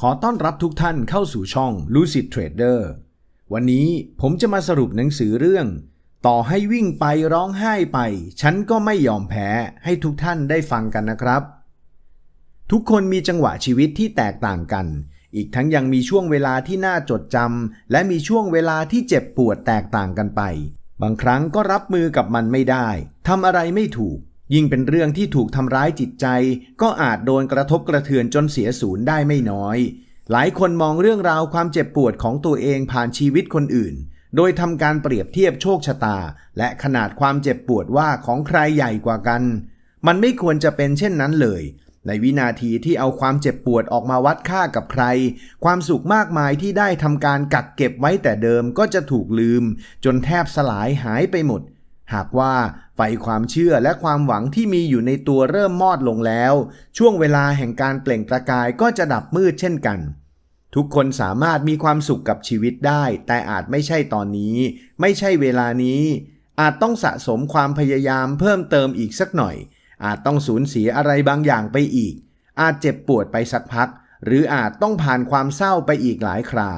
ขอต้อนรับทุกท่านเข้าสู่ช่อง Lucid Trader วันนี้ผมจะมาสรุปหนังสือเรื่อง ต่อให้วิ่งไปร้องไห้ไป ฉันก็ไม่ยอมแพ้ให้ทุกท่านได้ฟังกันนะครับ ทุกคนมีจังหวะชีวิตที่แตกต่างกัน อีกทั้งยังมีช่วงเวลาที่น่าจดจำและมีช่วงเวลาที่เจ็บปวดแตกต่างกันไป บางครั้งก็รับมือกับมันไม่ได้ทำอะไรไม่ถูก ยิ่งเป็นเรื่องที่ถูกทำร้ายจิตใจ ก็อาจโดนกระทบกระเทือนจนเสียศูนย์ได้ไม่น้อย หลายคนมองเรื่องราวความเจ็บปวดของตัวเองผ่านชีวิตคนอื่น โดยทำการเปรียบเทียบโชคชะตา และขนาดความเจ็บปวดว่าของใครใหญ่กว่ากัน มันไม่ควรจะเป็นเช่นนั้นเลย ในวินาทีที่เอาความเจ็บปวดออกมาวัดค่ากับใคร ความสุขมากมายที่ได้ทำการกักเก็บไว้แต่เดิมก็จะถูกลืม จนแทบสลายหายไปหมด หากว่าไฟความเชื่อและความหวังที่มีอยู่ในตัวเริ่มมอดลงแล้ว ช่วงเวลาแห่งการเปล่งประกายก็จะดับมืดเช่นกัน ทุกคนสามารถมีความสุขกับชีวิตได้ แต่อาจไม่ใช่ตอนนี้ ไม่ใช่เวลานี้ อาจต้องสะสมความพยายามเพิ่มเติมอีกสักหน่อย อาจต้องสูญเสียอะไรบางอย่างไปอีก อาจเจ็บปวดไปสักพัก หรืออาจต้องผ่านความเศร้าไปอีกหลายครา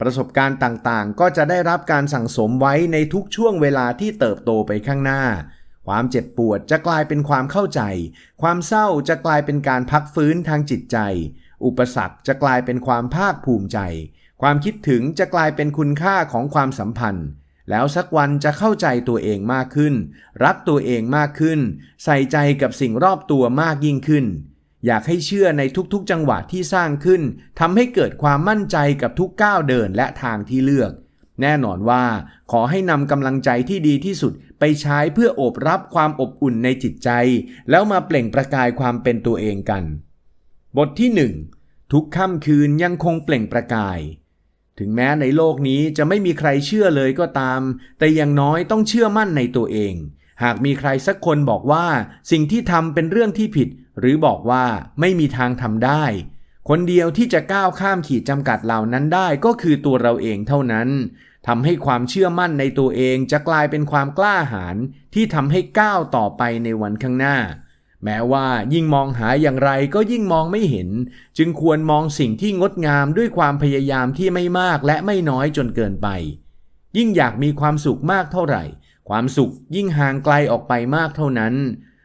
ประสบการณ์ต่างๆ ก็จะได้รับการสั่งสมไว้ในทุกช่วงเวลาที่เติบโตไปข้างหน้า ความเจ็บปวดจะกลายเป็นความเข้าใจ ความเศร้าจะกลายเป็นการพักฟื้นทางจิตใจ อุปสรรคจะกลายเป็นความภาคภูมิใจ ความคิดถึงจะกลายเป็นคุณค่าของความสัมพันธ์ แล้วสักวันจะเข้าใจตัวเองมากขึ้น รักตัวเองมากขึ้น ใส่ใจกับสิ่งรอบตัวมากยิ่งขึ้น อยากให้เชื่อในทุกๆจังหวะที่สร้างขึ้นทำให้เกิดความมั่นใจกับทุกก้าวเดินและทางที่เลือก แน่นอนว่า ขอให้นำกำลังใจที่ดีที่สุดไปใช้เพื่อโอบรับความอบอุ่นในจิตใจ แล้วมาเปล่งประกายความเป็นตัวเองกัน บทที่ 1 ทุกค่ำคืนยังคงเปล่งประกาย ถึงแม้ในโลกนี้จะไม่มีใครเชื่อเลยก็ตาม แต่อย่างน้อยต้องเชื่อมั่นในตัวเอง หากมีใครสักคนบอกว่า สิ่งที่ทำเป็นเรื่องที่ผิด หรือบอกว่าไม่มีทางทำได้ คนเดียวที่จะก้าวข้ามขีดจำกัดเหล่านั้นได้ก็คือตัวเราเองเท่านั้นทำให้ความเชื่อมั่นในตัวเองจะกลายเป็นความกล้าหาญที่ทำให้ก้าวต่อไปในวันข้างหน้า แม้ว่ายิ่งมองหาอย่างไรก็ยิ่งมองไม่เห็น จึงควรมองสิ่งที่งดงามด้วยความพยายามที่ไม่มากและไม่น้อยจนเกินไป ยิ่งอยากมีความสุขมากเท่าไหร่ ความสุขยิ่งห่างไกลออกไปมากเท่านั้น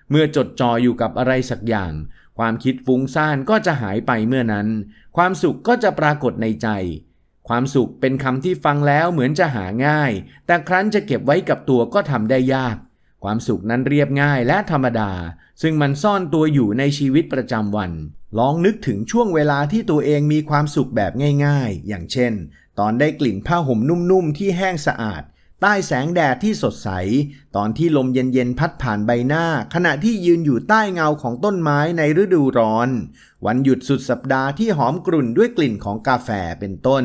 เมื่อจดจ่ออยู่กับอะไรสักอย่าง ความคิดฟุ้งซ่านก็จะหายไปเมื่อนั้น ความสุขก็จะปรากฏในใจ ความสุขเป็นคำที่ฟังแล้วเหมือนจะหาง่าย แต่ครั้นจะเก็บไว้กับตัวก็ทำได้ยาก ความสุขนั้นเรียบง่ายและธรรมดา ซึ่งมันซ่อนตัวอยู่ในชีวิตประจำวัน ลองนึกถึงช่วงเวลาที่ตัวเองมีความสุขแบบง่าย ๆ อย่างเช่น ตอนได้กลิ่นผ้าห่มนุ่มๆที่แห้งสะอาด ใต้แสงแดดที่สดใส ตอนที่ลมเย็นๆพัดผ่านใบหน้า ขณะที่ยืนอยู่ใต้เงาของต้นไม้ในฤดูร้อน วันหยุดสุดสัปดาห์ที่หอมกรุ่นด้วยกลิ่นของกาแฟเป็นต้น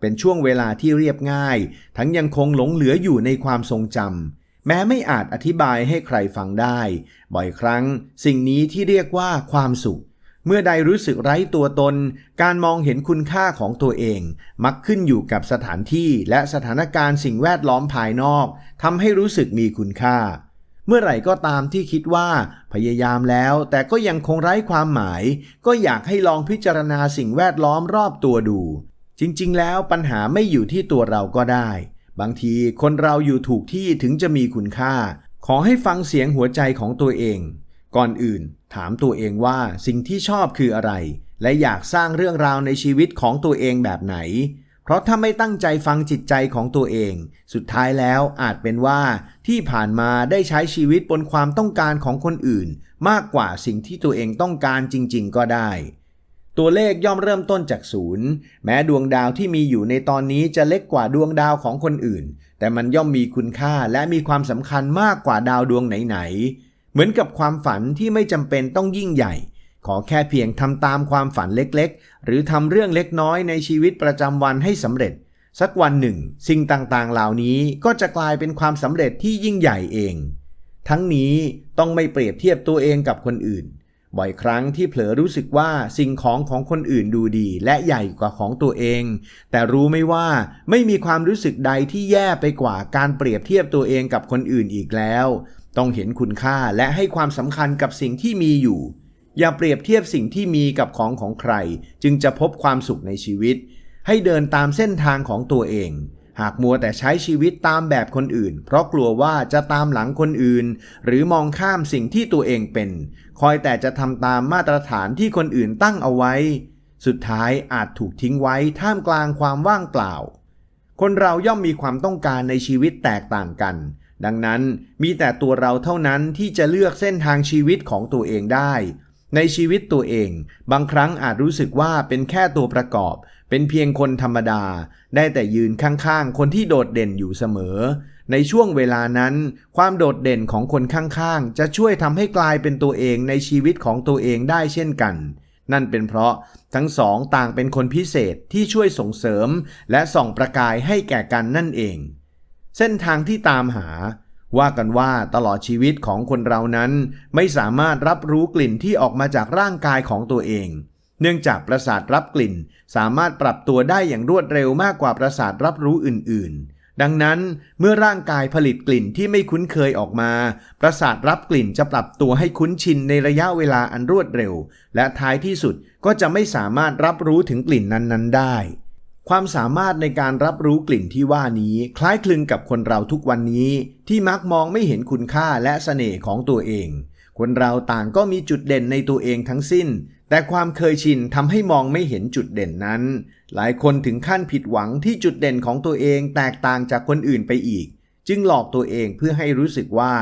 เป็นช่วงเวลาที่เรียบง่าย ทั้งยังคงหลงเหลืออยู่ในความทรงจำแม้ไม่อาจอธิบายให้ใครฟังได้ บ่อยครั้ง สิ่งนี้ที่เรียกว่าความสุข เมื่อใดรู้สึกไร้ตัวตน การมองเห็นคุณค่าของตัวเอง มักขึ้นอยู่กับสถานที่และสถานการณ์สิ่งแวดล้อมภายนอกทำให้รู้สึกมีคุณค่า เมื่อไหร่ก็ตามที่คิดว่า พยายามแล้ว แต่ก็ยังคงไร้ความหมาย ก็อยากให้ลองพิจารณาสิ่งแวดล้อมรอบตัวดู จริง ๆ แล้วปัญหาไม่อยู่ที่ตัวเราก็ได้ บางทีคนเราอยู่ถูกที่ถึงจะมีคุณค่า ขอให้ฟังเสียงหัวใจของตัวเอง ก่อนอื่น ถามตัวเองว่าสิ่งที่ชอบคืออะไร และอยากสร้างเรื่องราวในชีวิตของตัวเองแบบไหน เพราะถ้าไม่ตั้งใจฟังจิตใจของตัวเอง สุดท้ายแล้วอาจเป็นว่าที่ผ่านมาได้ใช้ชีวิตบนความต้องการของคนอื่น มากกว่าสิ่งที่ตัวเองต้องการจริง ๆ ก็ได้ ตัวเลขย่อมเริ่มต้นจากศูนย์แม้ดวงดาวที่มีอยู่ในตอนนี้จะเล็กกว่าดวงดาวของคนอื่น แต่มันย่อมมีคุณค่าและมีความสำคัญมากกว่าดาวดวงไหนๆ เหมือนกับความฝันที่ไม่จำเป็นต้องยิ่งใหญ่ ขอแค่เพียงทำตามความฝันเล็กๆ หรือทำเรื่องเล็กน้อยในชีวิตประจำวันให้สำเร็จ สักวันหนึ่ง สิ่งต่างๆ เหล่านี้ก็จะกลายเป็นความสำเร็จที่ยิ่งใหญ่เอง ทั้งนี้ต้องไม่เปรียบเทียบตัวเองกับคนอื่น บ่อยครั้งที่เผลอรู้สึกว่าสิ่งของของคนอื่นดูดีและใหญ่กว่าของตัวเอง แต่รู้ไม่ว่าไม่มีความรู้สึกใดที่แย่ไปกว่าการเปรียบเทียบตัวเองกับคนอื่นอีกแล้ว ต้องเห็นคุณค่าและให้ความสำคัญกับสิ่งที่มีอยู่ อย่าเปรียบเทียบสิ่งที่มีกับของของใคร จึงจะพบความสุขในชีวิต ให้เดินตามเส้นทางของตัวเอง หากมัวแต่ใช้ชีวิตตามแบบคนอื่น เพราะกลัวว่าจะตามหลังคนอื่น หรือมองข้ามสิ่งที่ตัวเองเป็น คอยแต่จะทำตามมาตรฐานที่คนอื่นตั้งเอาไว้ สุดท้ายอาจถูกทิ้งไว้ท่ามกลางความว่างเปล่า คนเราย่อมมีความต้องการในชีวิตแตกต่างกัน ดังนั้นมีแต่ตัวเราเท่านั้นที่จะเลือกเส้นทางชีวิตของตัวเองได้ ในชีวิตตัวเอง บางครั้งอาจรู้สึกว่าเป็นแค่ตัวประกอบ เป็นเพียงคนธรรมดา ได้แต่ยืนข้างๆ คนที่โดดเด่นอยู่เสมอ ในช่วงเวลานั้น ความโดดเด่นของคนข้างๆ จะช่วยทำให้กลายเป็นตัวเองในชีวิตของตัวเองได้เช่นกันนั่นเป็นเพราะทั้งสองต่างเป็นคนพิเศษที่ช่วยส่งเสริม และส่องประกายให้แก่กันนั่นเอง เส้นทางที่ตามหา ว่ากันว่าตลอดชีวิตของคนเรานั้น ไม่สามารถรับรู้กลิ่นที่ออกมาจากร่างกายของตัวเอง เนื่องจากประสาทรับกลิ่น สามารถปรับตัวได้อย่างรวดเร็วมากกว่าประสาทรับรู้อื่น ๆดังนั้นเมื่อร่างกายผลิตกลิ่นที่ไม่คุ้นเคยออกมา ประสาทรับกลิ่นจะปรับตัวให้คุ้นชินในระยะเวลาอันรวดเร็ว และท้ายที่สุดก็จะไม่สามารถรับรู้ถึงกลิ่นนั้นๆได้ ความสามารถในการรับรู้กลิ่นที่ว่านี้คล้ายคลึงกับคนเราทุกวันนี้ ที่มักมองไม่เห็นคุณค่าและเสน่ห์ของตัวเอง คนเราต่างก็มีจุดเด่นในตัวเองทั้งสิ้น แต่ความเคยชินทำให้มองไม่เห็นจุดเด่นนั้น หลายคนถึงขั้นผิดหวังที่จุดเด่นของตัวเองแตกต่างจากคนอื่นไปอีก จึงหลอกตัวเองเพื่อให้รู้สึกว่า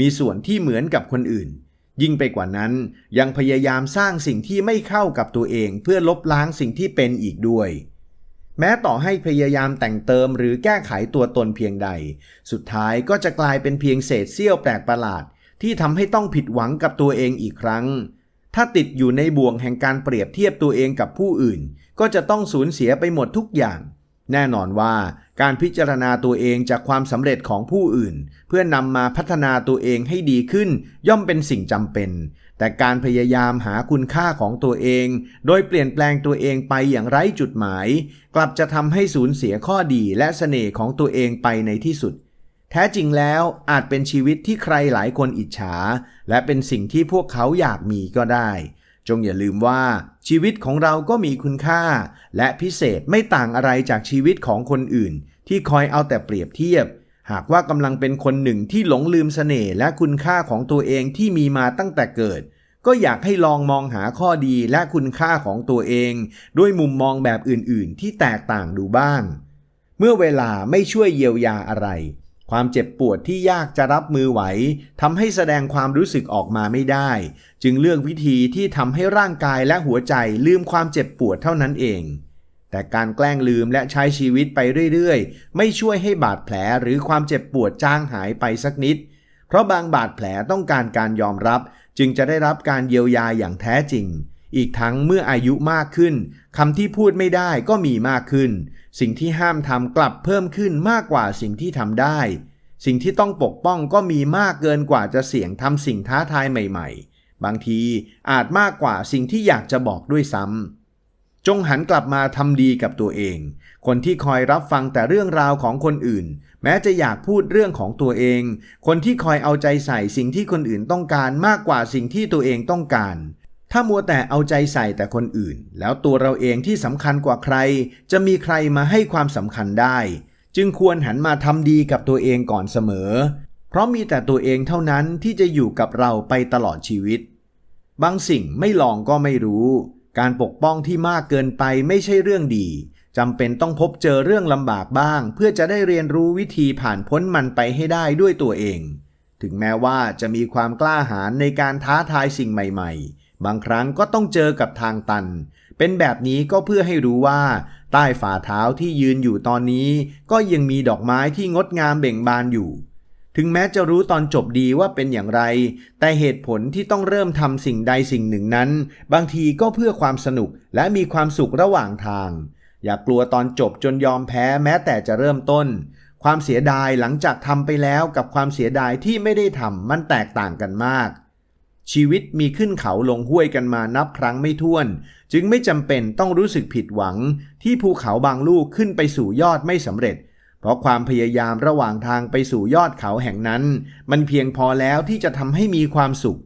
มีส่วนที่เหมือนกับคนอื่น ยิ่งไปกว่านั้นยังพยายามสร้างสิ่งที่ไม่เข้ากับตัวเอง เพื่อลบล้างสิ่งที่เป็นอีกด้วย แม้ต่อให้พยายามแต่งเติมหรือแก้ไขตัวตนเพียงใด สุดท้ายก็จะกลายเป็นเพียงเศษเสี้ยวแปลกประหลาด ที่ทำให้ต้องผิดหวังกับตัวเองอีกครั้ง ถ้าติดอยู่ในบ่วงแห่งการเปรียบเทียบตัวเองกับผู้อื่น ก็จะต้องสูญเสียไปหมดทุกอย่าง แน่นอนว่าการพิจารณาตัวเองจากความสำเร็จของผู้อื่น เพื่อนำมาพัฒนาตัวเองให้ดีขึ้น ย่อมเป็นสิ่งจำเป็น แต่การพยายามหาคุณค่าของตัวเอง โดยเปลี่ยนแปลงตัวเองไปอย่างไร้จุดหมาย กลับจะทำให้สูญเสียข้อดีและเสน่ห์ของตัวเองไปในที่สุด แท้จริงแล้วอาจเป็นชีวิตที่ใครหลายคนอิจฉา และเป็นสิ่งที่พวกเขาอยากมีก็ได้ จงอย่าลืมว่า ชีวิตของเราก็มีคุณค่า และพิเศษไม่ต่างอะไรจากชีวิตของคนอื่น ที่คอยเอาแต่เปรียบเทียบหากว่ากำลังเป็นคนหนึ่งที่หลงลืมเสน่ห์และคุณค่าของตัวเองที่มีมาตั้งแต่เกิด ก็อยากให้ลองมองหาข้อดีและคุณค่าของตัวเอง ด้วยมุมมองแบบอื่นๆ ที่แตกต่างดูบ้าง เมื่อเวลาไม่ช่วยเยียวยาอะไร ความเจ็บปวดที่ยากจะรับมือไหวทำให้แสดงความรู้สึกออกมาไม่ได้ จึงเลือกวิธีที่ทำให้ร่างกายและหัวใจลืมความเจ็บปวดเท่านั้นเอง แต่การแกล้งลืมและใช้ชีวิตไปเรื่อยๆ ไม่ช่วยให้บาดแผลหรือความเจ็บปวดจางหายไปสักนิดเพราะบางบาดแผลต้องการการยอมรับ จึงจะได้รับการเยียวยาอย่างแท้จริง อีกทั้งเมื่ออายุมากขึ้นคำที่พูดไม่ได้ก็มีมากขึ้น สิ่งที่ห้ามทำกลับเพิ่มขึ้นมากกว่าสิ่งที่ทำได้ สิ่งที่ต้องปกป้องก็มีมากเกินกว่าจะเสี่ยงทำสิ่งท้าทายใหม่ ๆ บางทีอาจมากกว่าสิ่งที่อยากจะบอกด้วยซ้ำ จงหันกลับมาทำดีกับตัวเอง คนที่คอยรับฟังแต่เรื่องราวของคนอื่น แม้จะอยากพูดเรื่องของตัวเอง คนที่คอยเอาใจใส่สิ่งที่คนอื่นต้องการมากกว่าสิ่งที่ตัวเองต้องการ ถ้ามัวแต่เอาใจใส่แต่คนอื่น แล้วตัวเราเองที่สำคัญกว่าใคร จะมีใครมาให้ความสำคัญได้ จึงควรหันมาทำดีกับตัวเองก่อนเสมอ เพราะมีแต่ตัวเองเท่านั้นที่จะอยู่กับเราไปตลอดชีวิต บางสิ่งไม่ลองก็ไม่รู้ การปกป้องที่มากเกินไปไม่ใช่เรื่องดีจำเป็นต้องพบเจอเรื่องลำบากบ้าง เพื่อจะได้เรียนรู้วิธีผ่านพ้นมันไปให้ได้ด้วยตัวเอง ถึงแม้ว่าจะมีความกล้าหาญในการท้าทายสิ่งใหม่ ๆ บางครั้งก็ต้องเจอกับทางตัน เป็นแบบนี้ก็เพื่อให้รู้ว่า ใต้ฝ่าเท้าที่ยืนอยู่ตอนนี้ ก็ยังมีดอกไม้ที่งดงามเบ่งบานอยู่ ถึงแม้จะรู้ตอนจบดีว่าเป็นอย่างไร แต่เหตุผลที่ต้องเริ่มทำสิ่งใดสิ่งหนึ่งนั้น บางทีก็เพื่อความสนุกและมีความสุขระหว่างทาง อย่ากลัวตอนจบจนยอมแพ้แม้แต่จะเริ่มต้น ความเสียดายหลังจากทำไปแล้วกับความเสียดายที่ไม่ได้ทำมันแตกต่างกันมาก ชีวิตมีขึ้นเขาลงห้วยกันมานับครั้งไม่ถ้วน จึงไม่จำเป็นต้องรู้สึกผิดหวัง ที่ภูเขาบางลูกขึ้นไปสู่ยอดไม่สำเร็จ เพราะความพยายามระหว่างทางไปสู่ยอดเขาแห่งนั้น มันเพียงพอแล้วที่จะทำให้มีความสุข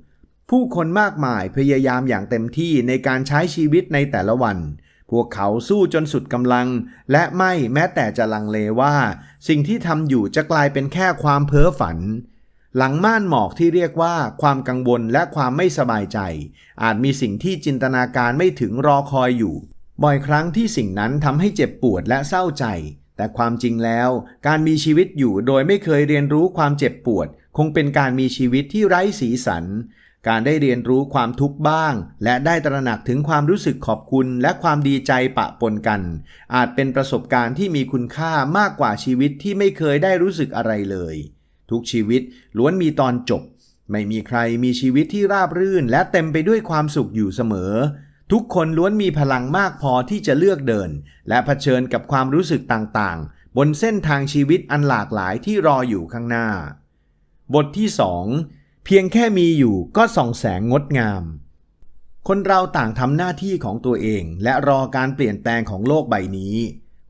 ผู้คนมากมายพยายามอย่างเต็มที่ในการใช้ชีวิตในแต่ละวัน พวกเขาสู้จนสุดกำลัง และไม่แม้แต่จะลังเลว่า สิ่งที่ทำอยู่จะกลายเป็นแค่ความเพ้อฝันหลังม่านหมอกที่เรียกว่าความกังวลและความไม่สบายใจ อาจมีสิ่งที่จินตนาการไม่ถึงรอคอยอยู่ บ่อยครั้งที่สิ่งนั้นทำให้เจ็บปวดและเศร้าใจ แต่ความจริงแล้ว การมีชีวิตอยู่โดยไม่เคยเรียนรู้ความเจ็บปวด คงเป็นการมีชีวิตที่ไร้สีสัน การได้เรียนรู้ความทุกข์บ้าง และได้ตระหนักถึงความรู้สึกขอบคุณและความดีใจปะปนกัน อาจเป็นประสบการณ์ที่มีคุณค่ามากกว่าชีวิตที่ไม่เคยได้รู้สึกอะไรเลย ทุกชีวิตล้วนมีตอนจบ ไม่มีใครมีชีวิตที่ราบรื่นและเต็มไปด้วยความสุขอยู่เสมอ ทุกคนล้วนมีพลังมากพอที่จะเลือกเดิน และเผชิญกับความรู้สึกต่างๆ บนเส้นทางชีวิตอันหลากหลายที่รออยู่ข้างหน้า บทที่ 2 เพียงแค่มีอยู่ก็ส่องแสงงดงาม คนเราต่างทำหน้าที่ของตัวเอง และรอการเปลี่ยนแปลงของโลกใบนี้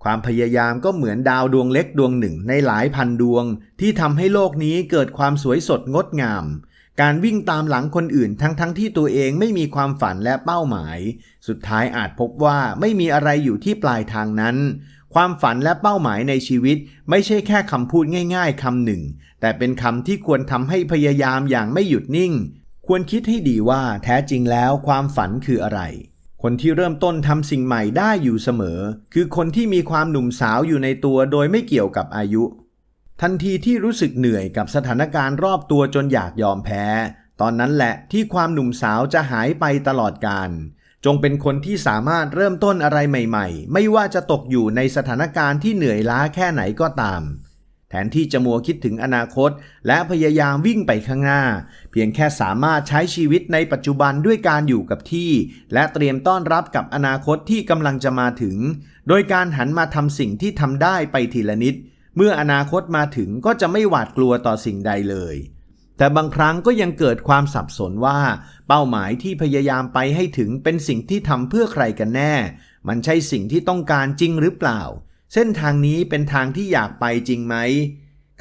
ความพยายามก็เหมือนดาวดวงเล็กดวงหนึ่งในหลายพันดวง ที่ทำให้โลกนี้เกิดความสวยสดงดงาม การวิ่งตามหลังคนอื่นทั้งๆทที่ตัวเองไม่มีความฝันและเป้าหมาย สุดท้ายอาจพบว่าไม่มีอะไรอยู่ที่ปลายทางนั้น ความฝันและเป้าหมายในชีวิต ไม่ใช่แค่คำพูดง่าย ๆคำหนึ่ง แต่เป็นคำที่ควรทำให้พยายามอย่างไม่หยุดนิ่ง ควรคิดให้ดีว่าแท้จริงแล้วความฝันคืออะไร คนที่เริ่มต้นทำสิ่งใหม่ได้อยู่เสมอ คือคนที่มีความหนุ่มสาวอยู่ในตัวโดยไม่เกี่ยวกับอายุ ทันทีที่รู้สึกเหนื่อยกับสถานการณ์รอบตัวจนอยากยอมแพ้ ตอนนั้นแหละที่ความหนุ่มสาวจะหายไปตลอดกาลจงเป็นคนที่สามารถเริ่มต้นอะไรใหม่ๆ ไม่ว่าจะตกอยู่ในสถานการณ์ที่เหนื่อยล้าแค่ไหนก็ตาม แทนที่จะมัวคิดถึงอนาคต และพยายามวิ่งไปข้างหน้า เพียงแค่สามารถใช้ชีวิตในปัจจุบันด้วยการอยู่กับที่ และเตรียมต้อนรับกับอนาคตที่กำลังจะมาถึง โดยการหันมาทำสิ่งที่ทำได้ไปทีละนิด เมื่ออนาคตมาถึงก็จะไม่หวาดกลัวต่อสิ่งใดเลย แต่บางครั้งก็ยังเกิดความสับสนว่า เป้าหมายที่พยายามไปให้ถึงเป็นสิ่งที่ทำเพื่อใครกันแน่ มันใช่สิ่งที่ต้องการจริงหรือเปล่า เส้นทางนี้เป็นทางที่อยากไปจริงไหม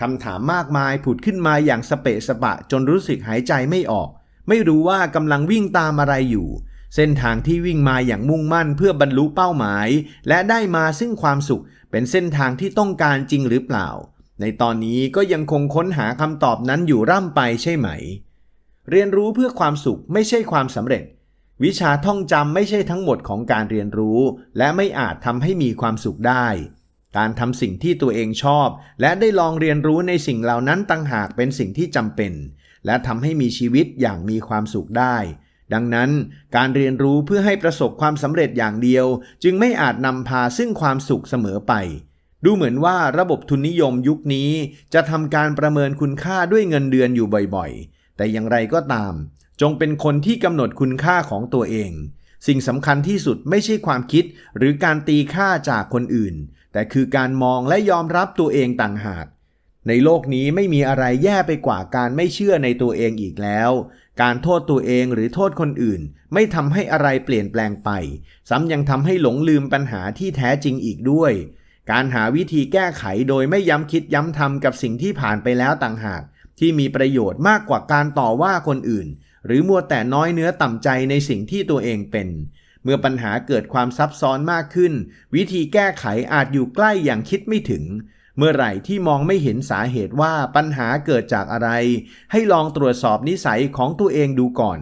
คำถามมากมายผุดขึ้นมาอย่างสเปะสปะจนรู้สึกหายใจไม่ออก ไม่รู้ว่ากำลังวิ่งตามอะไรอยู่ เส้นทางที่วิ่งมาอย่างมุ่งมั่นเพื่อบรรลุเป้าหมาย และได้มาซึ่งความสุข เป็นเส้นทางที่ต้องการจริงหรือเปล่า ในตอนนี้ก็ยังคงค้นหาคำตอบนั้นอยู่ร่ำไปใช่ไหม เรียนรู้เพื่อความสุขไม่ใช่ความสำเร็จ วิชาท่องจำไม่ใช่ทั้งหมดของการเรียนรู้ และไม่อาจทำให้มีความสุขได้ การทำสิ่งที่ตัวเองชอบ และได้ลองเรียนรู้ในสิ่งเหล่านั้นต่างหากเป็นสิ่งที่จำเป็น และทำให้มีชีวิตอย่างมีความสุขได้ ดังนั้นการเรียนรู้เพื่อให้ประสบความสำเร็จอย่างเดียว จึงไม่อาจนำพาซึ่งความสุขเสมอไป ดูเหมือนว่าระบบทุนนิยมยุคนี้ จะทำการประเมินคุณค่าด้วยเงินเดือนอยู่บ่อยๆ แต่อย่างไรก็ตาม จงเป็นคนที่กำหนดคุณค่าของตัวเอง สิ่งสำคัญที่สุดไม่ใช่ความคิด หรือการตีค่าจากคนอื่น แต่คือการมองและยอมรับตัวเองต่างหาก ในโลกนี้ไม่มีอะไรแย่ไปกว่าการไม่เชื่อในตัวเองอีกแล้ว การโทษตัวเองหรือโทษคนอื่น ไม่ทำให้อะไรเปลี่ยนแปลงไป ซ้ำยังทำให้หลงลืมปัญหาที่แท้จริงอีกด้วย การหาวิธีแก้ไขโดยไม่ย้ำคิดย้ำทำกับสิ่งที่ผ่านไปแล้วต่างหาก ที่มีประโยชน์มากกว่าการต่อว่าคนอื่น หรือมัวแต่น้อยเนื้อต่ำใจในสิ่งที่ตัวเองเป็นเมื่อปัญหาเกิดความซับซ้อนมากขึ้น วิธีแก้ไขอาจอยู่ใกล้อย่างคิดไม่ถึง เมื่อไหร่ที่มองไม่เห็นสาเหตุว่าปัญหาเกิดจากอะไร ให้ลองตรวจสอบนิสัยของตัวเองดูก่อน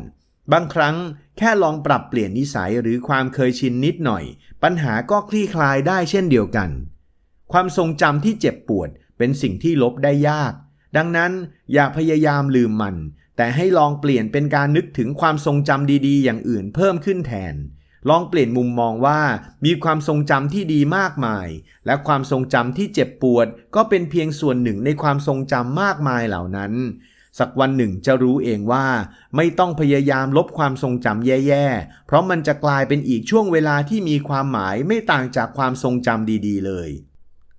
บางครั้งแค่ลองปรับเปลี่ยนนิสัยหรือความเคยชินนิดหน่อย ปัญหาก็คลี่คลายได้เช่นเดียวกัน ความทรงจำที่เจ็บปวดเป็นสิ่งที่ลบได้ยาก ดังนั้นอย่าพยายามลืมมัน แต่ให้ลองเปลี่ยนเป็นการนึกถึงความทรงจำดีๆ อย่างอื่นเพิ่มขึ้นแทน ลองเปลี่ยนมุมมองว่า มีความทรงจำที่ดีมากมาย และความทรงจำที่เจ็บปวด ก็เป็นเพียงส่วนหนึ่งในความทรงจำมากมายเหล่านั้น สักวันหนึ่งจะรู้เองว่า ไม่ต้องพยายามลบความทรงจำแย่ๆ เพราะมันจะกลายเป็นอีกช่วงเวลาที่มีความหมายไม่ต่างจากความทรงจำดีๆ เลย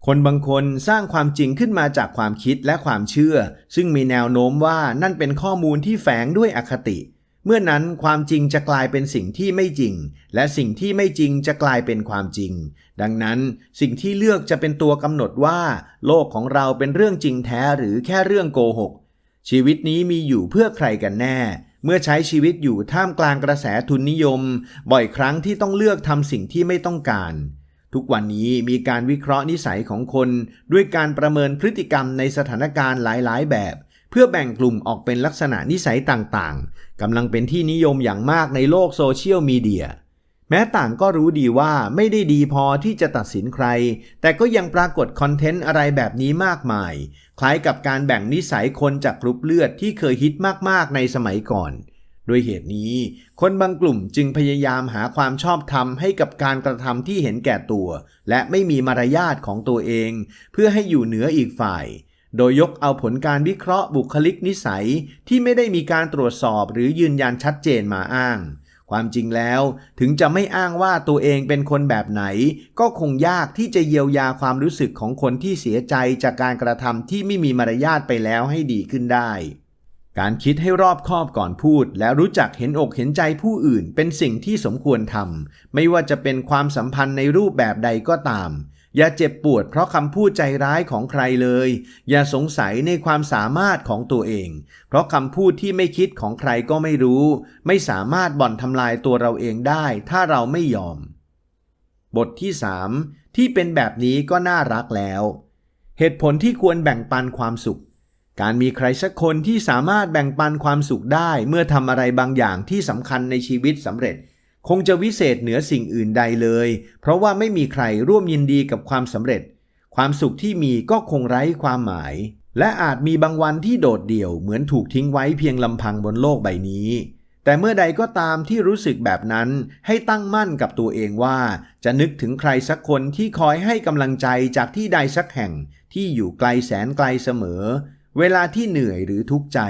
คนบางคนสร้างความจริงขึ้นมาจากความคิดและความเชื่อ ซึ่งมีแนวโน้มว่านั่นเป็นข้อมูลที่แฝงด้วยอคติ เมื่อนั้นความจริงจะกลายเป็นสิ่งที่ไม่จริง และสิ่งที่ไม่จริงจะกลายเป็นความจริง ดังนั้นสิ่งที่เลือกจะเป็นตัวกำหนดว่า โลกของเราเป็นเรื่องจริงแท้หรือแค่เรื่องโกหก ชีวิตนี้มีอยู่เพื่อใครกันแน่ เมื่อใช้ชีวิตอยู่ท่ามกลางกระแสทุนนิยม บ่อยครั้งที่ต้องเลือกทำสิ่งที่ไม่ต้องการ ทุกวันนี้มีการวิเคราะห์นิสัยของคน ด้วยการประเมินพฤติกรรมในสถานการณ์หลายๆ แบบ พื่อแบ่งกลุ่มออกเป็นลักษณะนิสัยต่างๆ กำลังเป็นที่นิยมอย่างมากในโลกโซเชียลมีเดีย แม้ต่างก็รู้ดีว่าไม่ได้ดีพอที่จะตัดสินใคร แต่ก็ยังปรากฏคอนเทนต์อะไรแบบนี้มากมาย คล้ายกับการแบ่งนิสัยคนจากกรุ๊ปเลือดที่เคยฮิตมากๆในสมัยก่อน ด้วยเหตุนี้ คนบางกลุ่มจึงพยายามหาความชอบธรรมให้กับการกระทำที่เห็นแก่ตัว และไม่มีมารยาทของตัวเอง เพื่อให้อยู่เหนืออีกฝ่าย โดยยกเอาผลการวิเคราะห์บุคลิกนิสัยที่ไม่ได้มีการตรวจสอบหรือยืนยันชัดเจนมาอ้าง ความจริงแล้วถึงจะไม่อ้างว่าตัวเองเป็นคนแบบไหน ก็คงยากที่จะเยียวยาความรู้สึกของคนที่เสียใจจากการกระทำที่ไม่มีมารยาทไปแล้วให้ดีขึ้นได้ การคิดให้รอบคอบก่อนพูด และรู้จักเห็นอกเห็นใจผู้อื่น เป็นสิ่งที่สมควรทำไม่ว่าจะเป็นความสัมพันธ์ในรูปแบบใดก็ตาม อย่าเจ็บปวดเพราะคำพูดใจร้ายของใครเลย อย่าสงสัยในความสามารถของตัวเอง เพราะคำพูดที่ไม่คิดของใครก็ไม่รู้ ไม่สามารถบ่อนทำลายตัวเราเองได้ ถ้าเราไม่ยอม บทที่ 3 ที่เป็นแบบนี้ก็น่ารักแล้ว เหตุผลที่ควรแบ่งปันความสุข การมีใครสักคนที่สามารถแบ่งปันความสุขได้ เมื่อทำอะไรบางอย่างที่สำคัญในชีวิตสำเร็จ คงจะวิเศษเหนือสิ่งอื่นใดเลย เพราะว่าไม่มีใครร่วมยินดีกับความสำเร็จ ความสุขที่มีก็คงไร้ความหมาย และอาจมีบางวันที่โดดเดี่ยวเหมือนถูกทิ้งไว้เพียงลำพังบนโลกใบนี้ แต่เมื่อใดก็ตามที่รู้สึกแบบนั้น ให้ตั้งมั่นกับตัวเองว่า จะนึกถึงใครสักคนที่คอยให้กำลังใจจากที่ใดสักแห่งที่อยู่ไกลแสนไกลเสมอ เวลาที่เหนื่อยหรือทุกข์ใจ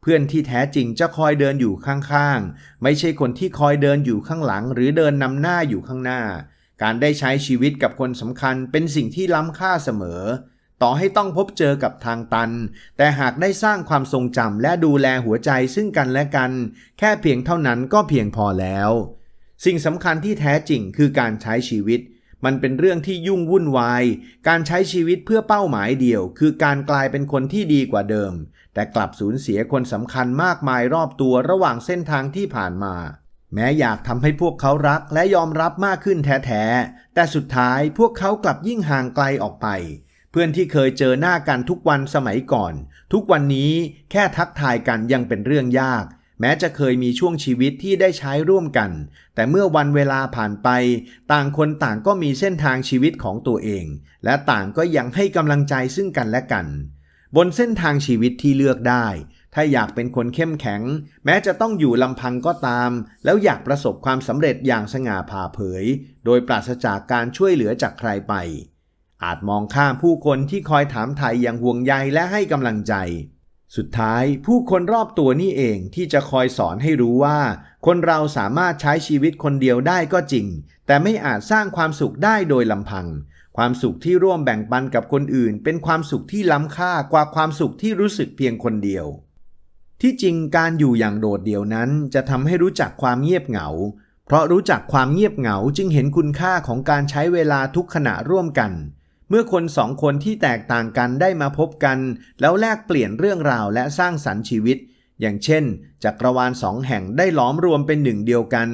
เพื่อนที่แท้จริงจะคอยเดินอยู่ข้างๆ ไม่ใช่คนที่คอยเดินอยู่ข้างหลัง หรือเดินนำหน้าอยู่ข้างหน้า การได้ใช้ชีวิตกับคนสำคัญเป็นสิ่งที่ล้ำค่าเสมอ ต่อให้ต้องพบเจอกับทางตัน แต่หากได้สร้างความทรงจำและดูแลหัวใจซึ่งกันและกัน แค่เพียงเท่านั้นก็เพียงพอแล้ว สิ่งสำคัญที่แท้จริงคือการใช้ชีวิตมันเป็นเรื่องที่ยุ่งวุ่นวาย การใช้ชีวิตเพื่อเป้าหมายเดียว คือการกลายเป็นคนที่ดีกว่าเดิม แต่กลับสูญเสียคนสำคัญมากมายรอบตัวระหว่างเส้นทางที่ผ่านมา แม้อยากทำให้พวกเขารักและยอมรับมากขึ้นแท้ๆ แต่สุดท้ายพวกเขากลับยิ่งห่างไกลออกไป เพื่อนที่เคยเจอหน้ากันทุกวันสมัยก่อน ทุกวันนี้แค่ทักทายกันยังเป็นเรื่องยาก แม้จะเคยมีช่วงชีวิตที่ได้ใช้ร่วมกัน แต่เมื่อวันเวลาผ่านไป ต่างคนต่างก็มีเส้นทางชีวิตของตัวเอง และต่างก็ยังให้กำลังใจซึ่งกันและกัน บนเส้นทางชีวิตที่เลือกได้ ถ้าอยากเป็นคนเข้มแข็ง แม้จะต้องอยู่ลำพังก็ตาม แล้วอยากประสบความสำเร็จอย่างสง่าผ่าเผย โดยปราศจากการช่วยเหลือจากใครไป อาจมองข้ามผู้คนที่คอยถามไทยอย่างห่วงใยและให้กำลังใจ สุดท้ายผู้คนรอบตัวนี่เองที่จะคอยสอนให้รู้ว่า คนเราสามารถใช้ชีวิตคนเดียวได้ก็จริง แต่ไม่อาจสร้างความสุขได้โดยลำพัง ความสุขที่ร่วมแบ่งปันกับคนอื่น เป็นความสุขที่ล้ำค่ากว่าความสุขที่รู้สึกเพียงคนเดียว ที่จริงการอยู่อย่างโดดเดี่ยวนั้นจะทำให้รู้จักความเงียบเหงา เพราะรู้จักความเงียบเหงาจึงเห็นคุณค่าของการใช้เวลาทุกขณะร่วมกัน เมื่อคนสองคนที่แตกต่างกันได้มาพบกัน แล้วแลกเปลี่ยนเรื่องราวและสร้างสรรค์ชีวิต อย่างเช่น จักรวาลสองแห่งได้หลอมรวมเป็นหนึ่งเดียวกัน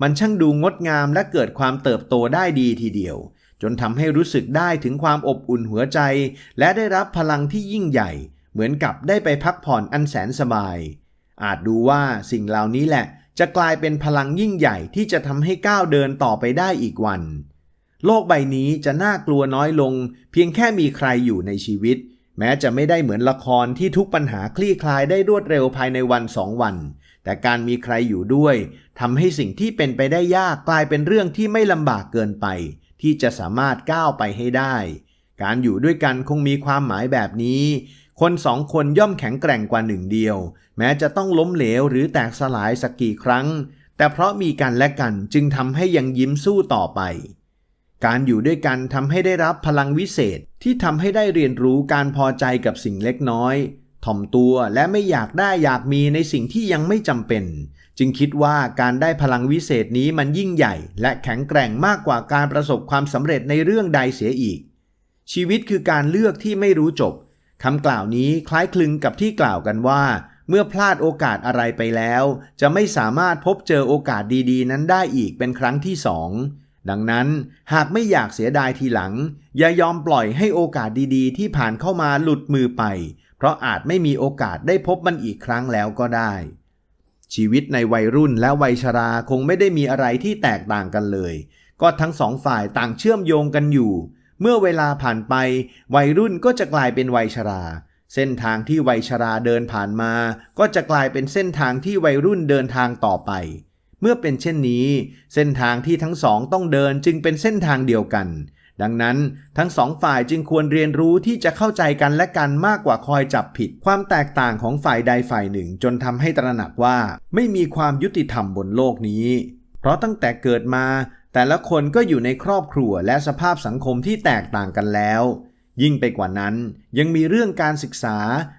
มันช่างดูงดงามและเกิดความเติบโตได้ดีทีเดียว จนทำให้รู้สึกได้ถึงความอบอุ่นหัวใจ และได้รับพลังที่ยิ่งใหญ่ เหมือนกับได้ไปพักผ่อนอันแสนสบาย อาจดูว่าสิ่งเหล่านี้แหละ จะกลายเป็นพลังยิ่งใหญ่ที่จะทำให้ก้าวเดินต่อไปได้อีกวัน โลกใบนี้จะน่ากลัวน้อยลง เพียงแค่มีใครอยู่ในชีวิต แม้จะไม่ได้เหมือนละครที่ทุกปัญหาคลี่คลายได้รวดเร็วภายในวันสองวันแต่การมีใครอยู่ด้วยทำให้สิ่งที่เป็นไปได้ยากกลายเป็นเรื่องที่ไม่ลำบากเกินไป ที่จะสามารถก้าวไปให้ได้ การอยู่ด้วยกันคงมีความหมายแบบนี้ คนสองคนย่อมแข็งแกร่งกว่าหนึ่งเดียว แม้จะต้องล้มเหลวหรือแตกสลายสักกี่ครั้ง แต่เพราะมีกันและกันจึงทำให้ยังยิ้มสู้ต่อไป การอยู่ด้วยกันทำให้ได้รับพลังวิเศษที่ทำให้ได้เรียนรู้การพอใจกับสิ่งเล็กน้อย ถ่อมตัวและไม่อยากได้อยากมีในสิ่งที่ยังไม่จำเป็น จึงคิดว่าการได้พลังวิเศษนี้มันยิ่งใหญ่ และแข็งแกร่งมากกว่าการประสบความสำเร็จในเรื่องใดเสียอีก ชีวิตคือการเลือกที่ไม่รู้จบคำกล่าวนี้คล้ายคลึงกับที่กล่าวกันว่า เมื่อพลาดโอกาสอะไรไปแล้ว จะไม่สามารถพบเจอโอกาสดีๆ นั้นได้อีกเป็นครั้งที่สองดังนั้นหากไม่อยากเสียดายทีหลัง อย่ายอมปล่อยให้โอกาสดีๆ ที่ผ่านเข้ามาหลุดมือไป เพราะอาจไม่มีโอกาสได้พบมันอีกครั้งแล้วก็ได้ ชีวิตในวัยรุ่นและวัยชราคงไม่ได้มีอะไรที่แตกต่างกันเลย ก็ทั้งสองฝ่ายต่างเชื่อมโยงกันอยู่ เมื่อเวลาผ่านไป วัยรุ่นก็จะกลายเป็นวัยชรา เส้นทางที่วัยชราเดินผ่านมา ก็จะกลายเป็นเส้นทางที่วัยรุ่นเดินทางต่อไป เมื่อเป็นเช่นนี้ เส้นทางที่ทั้งสองต้องเดินจึงเป็นเส้นทางเดียวกัน ดังนั้นทั้งสองฝ่ายจึงควรเรียนรู้ที่จะเข้าใจกันและกันมากกว่าคอยจับผิด ความแตกต่างของฝ่ายใดฝ่ายหนึ่ง จนทำให้ตระหนักว่า ไม่มีความยุติธรรมบนโลกนี้ เพราะตั้งแต่เกิดมา แต่ละคนก็อยู่ในครอบครัวและสภาพสังคมที่แตกต่างกันแล้ว ยิ่งไปกว่านั้น ยังมีเรื่องการศึกษา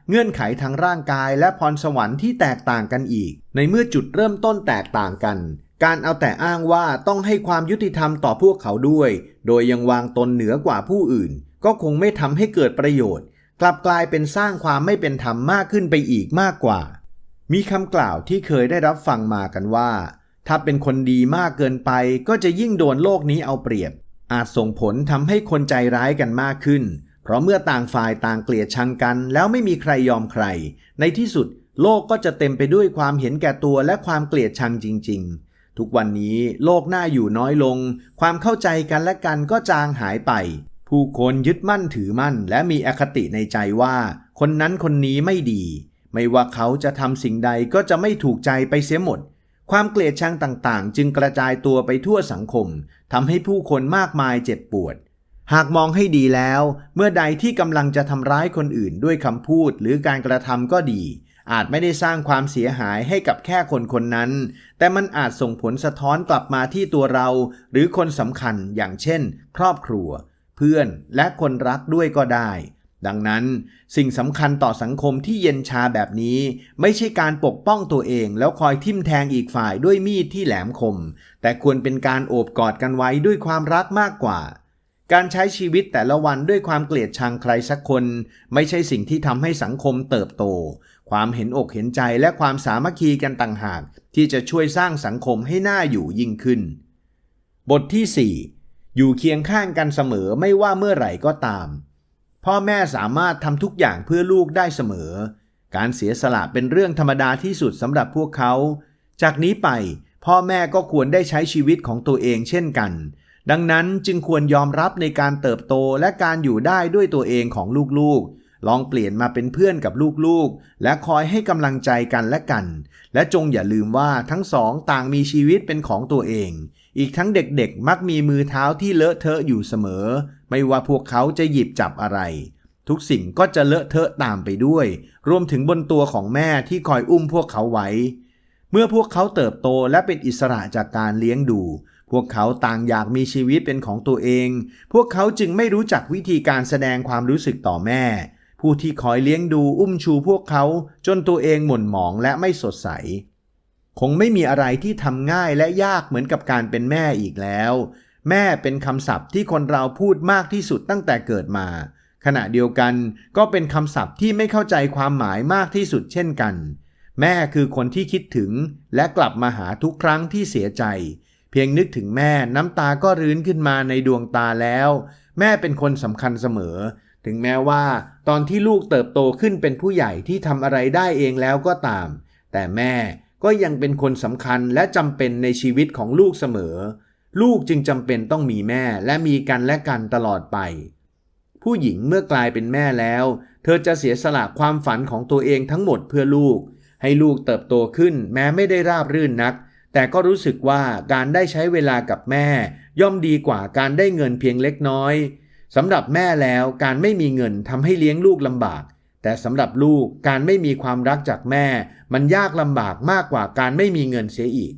เงื่อนไขทางร่างกายและพรสวรรค์ที่แตกต่างกันอีก ในเมื่อจุดเริ่มต้นแตกต่างกัน การเอาแต่อ้างว่าต้องให้ความยุติธรรมต่อพวกเขาด้วย โดยยังวางตนเหนือกว่าผู้อื่น ก็คงไม่ทำให้เกิดประโยชน์ กลับกลายเป็นสร้างความไม่เป็นธรรมมากขึ้นไปอีกมากกว่า มีคำกล่าวที่เคยได้รับฟังมากันว่า ถ้าเป็นคนดีมากเกินไป ก็จะยิ่งโดนโลกนี้เอาเปรียบ อาจส่งผลทำให้คนใจร้ายกันมากขึ้น เพราะเมื่อต่างฝ่ายต่างเกลียดชังกัน แล้วไม่มีใครยอมใคร ในที่สุด โลกก็จะเต็มไปด้วยความเห็นแก่ตัวและความเกลียดชังจริง ๆ ทุกวันนี้โลกหน่าอยู่น้อยลง ความเข้าใจกันและกันก็จางหายไป ผู้คนยึดมั่นถือมั่น และมีอคติในใจว่า คนนั้นคนนี้ไม่ดี ไม่ว่าเขาจะทำสิ่งใดก็จะไม่ถูกใจไปเสียหมด ความเกลียดชังต่างๆ จึงกระจายตัวไปทั่วสังคมทำให้ผู้คนมากมายเจ็บปวด หากมองให้ดีแล้ว เมื่อใดที่กำลังจะทำร้ายคนอื่นด้วยคำพูดหรือการกระทำก็ดี อาจไม่ได้สร้างความเสียหายให้กับแค่คนคนนั้น แต่มันอาจส่งผลสะท้อนกลับมาที่ตัวเรา หรือคนสำคัญอย่างเช่น ครอบครัว เพื่อนและคนรักด้วยก็ได้ ดังนั้นสิ่งสำคัญต่อสังคมที่เย็นชาแบบนี้ ไม่ใช่การปกป้องตัวเองแล้วคอยทิ่มแทงอีกฝ่ายด้วยมีดที่แหลมคม แต่ควรเป็นการโอบกอดกันไว้ด้วยความรักมากกว่าการใช้ชีวิตแต่ละวันด้วยความเกลียดชังใครสักคน ไม่ใช่สิ่งที่ทำให้สังคมเติบโต ความเห็นอกเห็นใจและความสามัคคีกันต่างหาก ที่จะช่วยสร้างสังคมให้น่าอยู่ยิ่งขึ้น บทที่ 4 อยู่เคียงข้างกันเสมอไม่ว่าเมื่อไหร่ก็ตาม พ่อแม่สามารถทำทุกอย่างเพื่อลูกได้เสมอ การเสียสละเป็นเรื่องธรรมดาที่สุดสำหรับพวกเขา จากนี้ไปพ่อแม่ก็ควรได้ใช้ชีวิตของตัวเองเช่นกัน ดังนั้นจึงควรยอมรับในการเติบโตและการอยู่ได้ด้วยตัวเองของลูกๆ ลองเปลี่ยนมาเป็นเพื่อนกับลูกๆ และคอยให้กำลังใจกันและกัน และจงอย่าลืมว่าทั้งสองต่างมีชีวิตเป็นของตัวเอง อีกทั้งเด็กๆ มักมีมือเท้าที่เลอะเทอะอยู่เสมอ ไม่ว่าพวกเขาจะหยิบจับอะไร ทุกสิ่งก็จะเลอะเทอะตามไปด้วย รวมถึงบนตัวของแม่ที่คอยอุ้มพวกเขาไว้ เมื่อพวกเขาเติบโตและเป็นอิสระจากการเลี้ยงดูพวกเขาต่างอยากมีชีวิตเป็นของตัวเอง พวกเขาจึงไม่รู้จักวิธีการแสดงความรู้สึกต่อแม่ ผู้ที่คอยเลี้ยงดูอุ้มชูพวกเขาจนตัวเองหม่นหมองและไม่สดใส คงไม่มีอะไรที่ทำง่ายและยากเหมือนกับการเป็นแม่อีกแล้ว แม่เป็นคำศัพท์ที่คนเราพูดมากที่สุดตั้งแต่เกิดมา ขณะเดียวกันก็เป็นคำศัพท์ที่ไม่เข้าใจความหมายมากที่สุดเช่นกัน แม่คือคนที่คิดถึง และกลับมาหาทุกครั้งที่เสียใจ เพียงนึกถึงแม่น้ำตาก็รื้นขึ้นมาในดวงตาแล้ว แม่เป็นคนสำคัญเสมอ ถึงแม้ว่า ตอนที่ลูกเติบโตขึ้นเป็นผู้ใหญ่ที่ทำอะไรได้เองแล้วก็ตาม แต่แม่ก็ยังเป็นคนสำคัญและจำเป็นในชีวิตของลูกเสมอ ลูกจึงจำเป็นต้องมีแม่และมีกันและกันตลอดไป ผู้หญิงเมื่อกลายเป็นแม่แล้ว เธอจะเสียสละความฝันของตัวเองทั้งหมดเพื่อลูก ให้ลูกเติบโตขึ้นแม้ไม่ได้ราบรื่นนัก แต่ก็รู้สึกว่าการได้ใช้เวลากับแม่ ย่อมดีกว่าการได้เงินเพียงเล็กน้อย สำหรับแม่แล้วการไม่มีเงินทำให้เลี้ยงลูกลำบาก แต่สำหรับลูกการไม่มีความรักจากแม่ มันยากลำบากมากกว่าการไม่มีเงินเสียอีก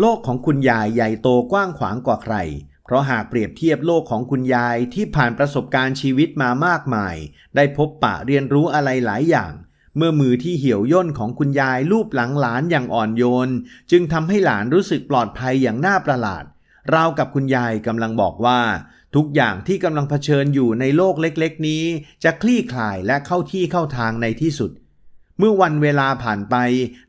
โลกของคุณยายใหญ่โตกว้างขวางกว่าใคร เพราะหากเปรียบเทียบโลกของคุณยายที่ผ่านประสบการณ์ชีวิตมามากมาย ได้พบปะเรียนรู้อะไรหลายอย่างเมื่อมือที่เหี่ยวย่นของคุณยายลูบหลังหลานอย่างอ่อนโยน จึงทำให้หลานรู้สึกปลอดภัยอย่างน่าประหลาด ราวกับคุณยายกำลังบอกว่า ทุกอย่างที่กำลังเผชิญอยู่ในโลกเล็กๆ นี้ จะคลี่คลายและเข้าที่เข้าทางในที่สุด เมื่อวันเวลาผ่านไป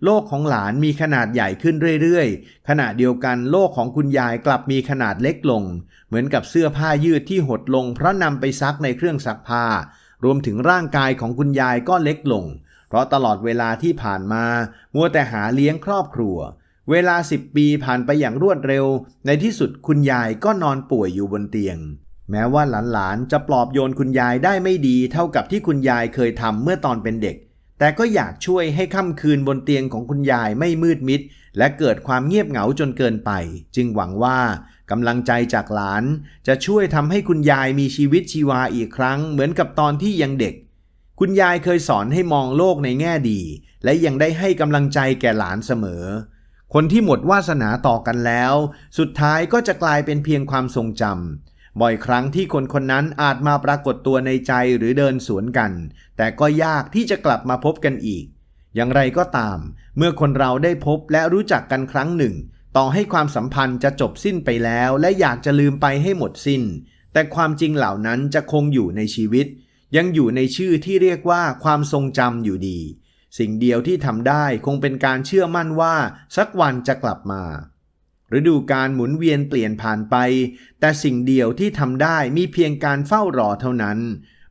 โลกของหลานมีขนาดใหญ่ขึ้นเรื่อยๆ ขณะเดียวกันโลกของคุณยายกลับมีขนาดเล็กลง เหมือนกับเสื้อผ้ายืดที่หดลง เพราะนำไปซักในเครื่องซักผ้า รวมถึงร่างกายของคุณยายก็เล็กลง เพราะตลอดเวลาที่ผ่านมา มัวแต่หาเลี้ยงครอบครัว เวลาสิบปีผ่านไปอย่างรวดเร็ว ในที่สุดคุณยายก็นอนป่วยอยู่บนเตียง แม้ว่าหลานๆ จะปลอบโยนคุณยายได้ไม่ดีเท่ากับที่คุณยายเคยทำเมื่อตอนเป็นเด็ก แต่ก็อยากช่วยให้ค่ำคืนบนเตียงของคุณยายไม่มืดมิด และเกิดความเงียบเหงาจนเกินไป จึงหวังว่ากำลังใจจากหลาน จะช่วยทำให้คุณยายมีชีวิตชีวาอีกครั้ง เหมือนกับตอนที่ยังเด็ก คุณยายเคยสอนให้มองโลกในแง่ดี และยังได้ให้กำลังใจแก่หลานเสมอ คนที่หมดวาสนาต่อกันแล้ว สุดท้ายก็จะกลายเป็นเพียงความทรงจำบ่อยครั้งที่คนคนนั้นอาจมาปรากฏตัวในใจหรือเดินสวนกัน แต่ก็ยากที่จะกลับมาพบกันอีก อย่างไรก็ตาม เมื่อคนเราได้พบและรู้จักกันครั้งหนึ่ง ต่อให้ความสัมพันธ์จะจบสิ้นไปแล้ว และอยากจะลืมไปให้หมดสิ้น แต่ความจริงเหล่านั้นจะคงอยู่ในชีวิต ยังอยู่ในชื่อที่เรียกว่าความทรงจำอยู่ดี สิ่งเดียวที่ทำได้คงเป็นการเชื่อมั่นว่าสักวันจะกลับมา ฤดูการหมุนเวียนเปลี่ยนผ่านไป แต่สิ่งเดียวที่ทำได้มีเพียงการเฝ้ารอเท่านั้น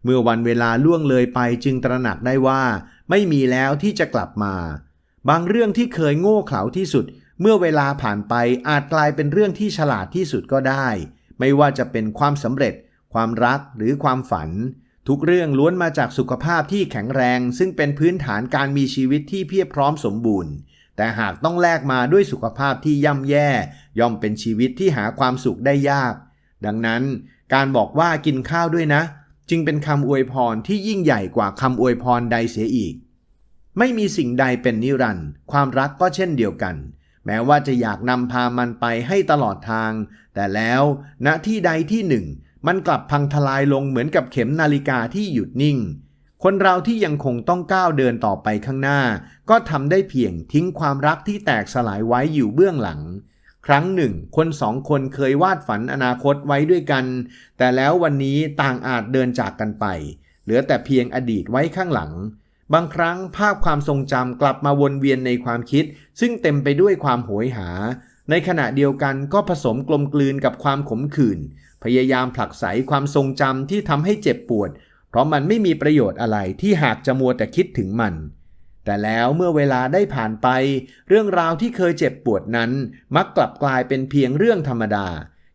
เมื่อวันเวลาล่วงเลยไปจึงตระหนักได้ว่า ไม่มีแล้วที่จะกลับมา บางเรื่องที่เคยโง่เขลาที่สุด เมื่อเวลาผ่านไปอาจกลายเป็นเรื่องที่ฉลาดที่สุดก็ได้ ไม่ว่าจะเป็นความสำเร็จ ความรักหรือความฝัน ทุกเรื่องล้วนมาจากสุขภาพที่แข็งแรง ซึ่งเป็นพื้นฐานการมีชีวิตที่เพียบพร้อมสมบูรณ์ แต่หากต้องแลกมาด้วยสุขภาพที่ย่ำแย่ ย่อมเป็นชีวิตที่หาความสุขได้ยาก ดังนั้นการบอกว่ากินข้าวด้วยนะ จึงเป็นคำอวยพรที่ยิ่งใหญ่กว่าคำอวยพรใดเสียอีก ไม่มีสิ่งใดเป็นนิรันด์ความรักก็เช่นเดียวกัน แม้ว่าจะอยากนำพามันไปให้ตลอดทาง แต่แล้วณที่ใดที่หนึ่ง มันกลับพังทลายลงเหมือนกับเข็มนาฬิกาที่หยุดนิ่ง คนเราที่ยังคงต้องก้าวเดินต่อไปข้างหน้า ก็ทำได้เพียงทิ้งความรักที่แตกสลายไว้อยู่เบื้องหลัง ครั้งหนึ่ง คนสองคนเคยวาดฝันอนาคตไว้ด้วยกัน แต่แล้ววันนี้ต่างอาจเดินจากกันไป เหลือแต่เพียงอดีตไว้ข้างหลัง บางครั้งภาพความทรงจำกลับมาวนเวียนในความคิด ซึ่งเต็มไปด้วยความโหยหา ในขณะเดียวกันก็ผสมกลมกลืนกับความขมขื่น พยายามผลักไสความทรงจำที่ทำให้เจ็บปวด เพราะมันไม่มีประโยชน์อะไรที่หากจะมัวแต่คิดถึงมัน แต่แล้วเมื่อเวลาได้ผ่านไป เรื่องราวที่เคยเจ็บปวดนั้น มักกลับกลายเป็นเพียงเรื่องธรรมดา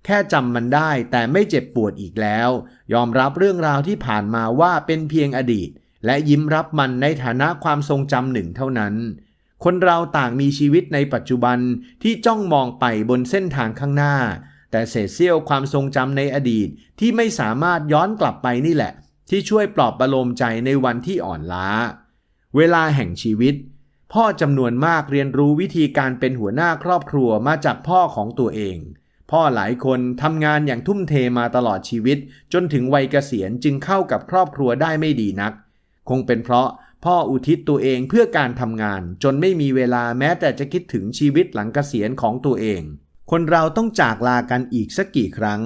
แค่จำมันได้แต่ไม่เจ็บปวดอีกแล้ว ยอมรับเรื่องราวที่ผ่านมาว่าเป็นเพียงอดีต และยิ้มรับมันในฐานะความทรงจำหนึ่งเท่านั้น คนเราต่างมีชีวิตในปัจจุบันที่จ้องมองไปบนเส้นทางข้างหน้า แต่เศษเสี้ยวความทรงจำในอดีตที่ไม่สามารถย้อนกลับไปนี่แหละ ที่ช่วยปลอบประโลมใจในวันที่อ่อนล้า เวลาแห่งชีวิต พ่อจำนวนมากเรียนรู้วิธีการเป็นหัวหน้าครอบครัวมาจากพ่อของตัวเอง พ่อหลายคนทำงานอย่างทุ่มเทมาตลอดชีวิต จนถึงวัยเกษียณจึงเข้ากับครอบครัวได้ไม่ดีนัก คงเป็นเพราะพ่ออุทิศตัวเองเพื่อการทำงาน จนไม่มีเวลาแม้แต่จะคิดถึงชีวิตหลังเกษียณของตัวเอง คนเราต้องจากลากันอีกสักกี่ครั้ง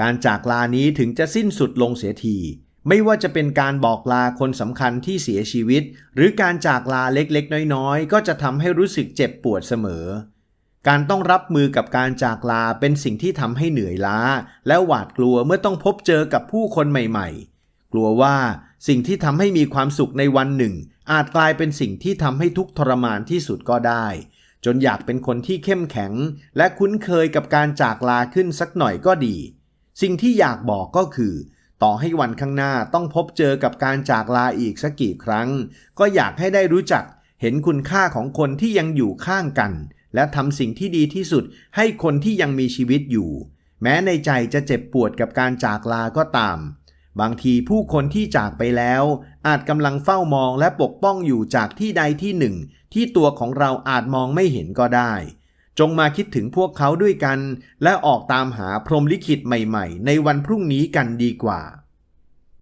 การจากลานี้ถึงจะสิ้นสุดลงเสียที ไม่ว่าจะเป็นการบอกลาคนสำคัญที่เสียชีวิต หรือการจากลาเล็กๆ น้อยๆ ก็จะทำให้รู้สึกเจ็บปวดเสมอ การต้องรับมือกับการจากลาเป็นสิ่งที่ทำให้เหนื่อยล้า และหวาดกลัวเมื่อต้องพบเจอกับผู้คนใหม่ ๆ กลัวว่าสิ่งที่ทำให้มีความสุขในวันหนึ่ง อาจกลายเป็นสิ่งที่ทำให้ทุกทรมานที่สุดก็ได้ จนอยากเป็นคนที่เข้มแข็ง และคุ้นเคยกับการจากลาขึ้นสักหน่อยก็ดี สิ่งที่อยากบอกก็คือ ต่อให้วันข้างหน้าต้องพบเจอกับการจากลาอีกสักกี่ครั้ง ก็อยากให้ได้รู้จักเห็นคุณค่าของคนที่ยังอยู่ข้างกัน และทำสิ่งที่ดีที่สุดให้คนที่ยังมีชีวิตอยู่ แม้ในใจจะเจ็บปวดกับการจากลาก็ตาม บางทีผู้คนที่จากไปแล้ว อาจกำลังเฝ้ามองและปกป้องอยู่จากที่ใดที่หนึ่ง ที่ตัวของเราอาจมองไม่เห็นก็ได้ จงมาคิดถึงพวกเขาด้วยกัน และออกตามหาพรหมลิขิตใหม่ๆ ในวันพรุ่งนี้กันดีกว่า